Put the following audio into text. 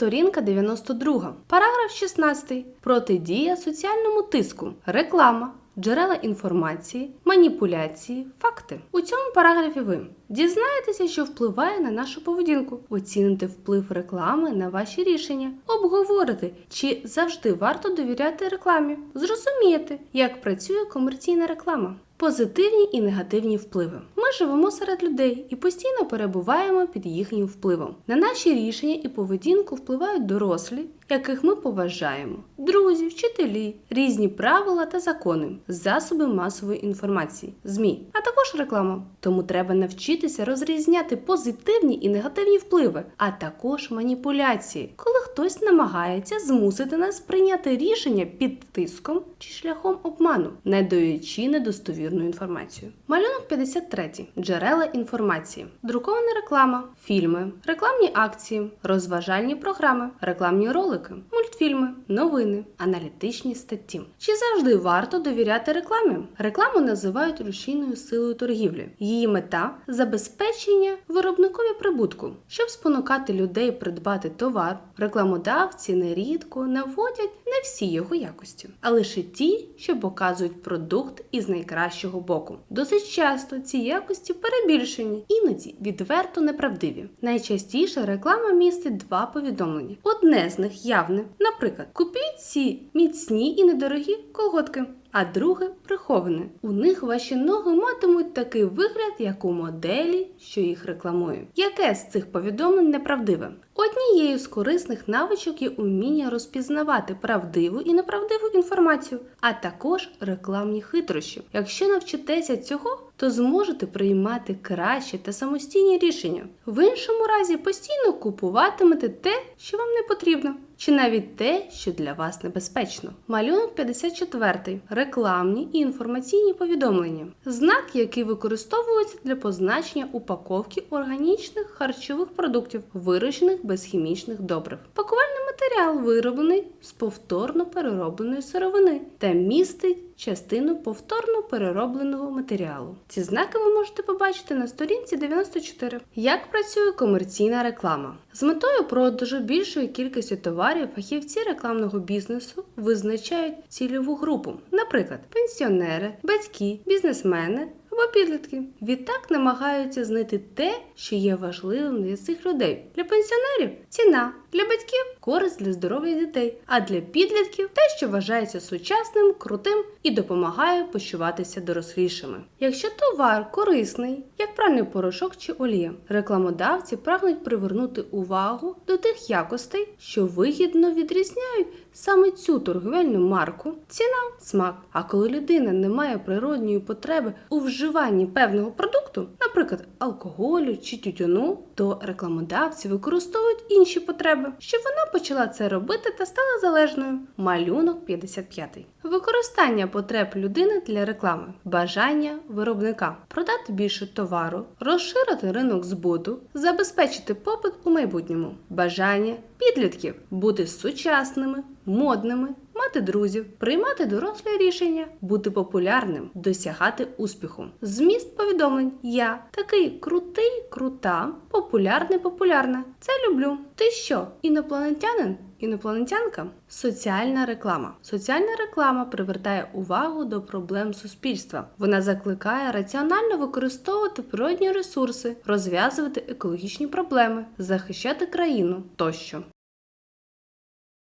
Сторінка 92. Параграф 16. Протидія соціальному тиску. Реклама. Джерела інформації, маніпуляції, факти. У цьому параграфі ви дізнаєтеся, що впливає на нашу поведінку, оціните вплив реклами на ваші рішення, обговорите, чи завжди варто довіряти рекламі, зрозумієте, як працює комерційна реклама. Позитивні і негативні впливи. Живемо серед людей і постійно перебуваємо під їхнім впливом. На наші рішення і поведінку впливають дорослі, яких ми поважаємо, друзі, вчителі, різні правила та закони, засоби масової інформації, ЗМІ, а також реклама. Тому треба навчитися розрізняти позитивні і негативні впливи, а також маніпуляції, коли хтось намагається змусити нас прийняти рішення під тиском чи шляхом обману, не даючи недостовірну інформацію. Малюнок 53. Джерела інформації, друкована реклама, фільми, рекламні акції, розважальні програми, рекламні ролики, мультфільми, новини, аналітичні статті. Чи завжди варто довіряти рекламі? Рекламу називають рушійною силою торгівлі. Її мета забезпечення виробникові прибутку. Щоб спонукати людей придбати товар, рекламодавці нерідко наводять не всі його якості, а лише ті, що показують продукт із найкращого боку. Досить часто ці якості перебільшені, іноді відверто неправдиві. Найчастіше реклама містить два повідомлення. Одне з них явне, наприклад, купіть ці міцні і недорогі колготки. А друге приховане. У них ваші ноги матимуть такий вигляд, як у моделі, що їх рекламує. Яке з цих повідомлень неправдиве? Однією з корисних навичок є уміння розпізнавати правдиву і неправдиву інформацію, а також рекламні хитрощі. Якщо навчитеся цього, то зможете приймати кращі та самостійні рішення. В іншому разі постійно купуватимете те, що вам не потрібно, чи навіть те, що для вас небезпечно. Малюнок 54. Рекламні і інформаційні повідомлення. Знак, який використовується для позначення упаковки органічних харчових продуктів, вирощених без хімічних добрив. Пакувальний матеріал вироблений з повторно переробленої сировини та містить частину повторно переробленого матеріалу. Ці знаки ви можете побачити на сторінці 94. Як працює комерційна реклама? З метою продажу більшої кількості товарів фахівці рекламного бізнесу визначають цільову групу, наприклад, пенсіонери, батьки, бізнесмени. Або підлітки відтак намагаються знайти те, що є важливим для цих людей. Для пенсіонерів ціна, для батьків користь для здоров'я дітей, а для підлітків те, що вважається сучасним, крутим і допомагає почуватися дорослішими. Якщо товар корисний, як пральний порошок чи олія, рекламодавці прагнуть привернути увагу до тих якостей, що вигідно відрізняють саме цю торговельну марку, ціна, смак. А коли людина не має природньої потреби у вживанні певного продукту, наприклад, алкоголю чи тютюну, то рекламодавці використовують інші потреби, щоб вона почала це робити та стала залежною. Малюнок 55. Використання потреб людини для реклами, бажання виробника, продати більше товару, розширити ринок збуту, забезпечити попит у майбутньому, бажання підлітків бути сучасними, модними, мати друзів, приймати дорослі рішення, бути популярним, досягати успіху. Зміст повідомлень: я такий крутий, крута, популярний, популярна. Це люблю. Ти що, інопланетянин? Інопланетянка соціальна реклама. Соціальна реклама привертає увагу до проблем суспільства. Вона закликає раціонально використовувати природні ресурси, розв'язувати екологічні проблеми, захищати країну тощо.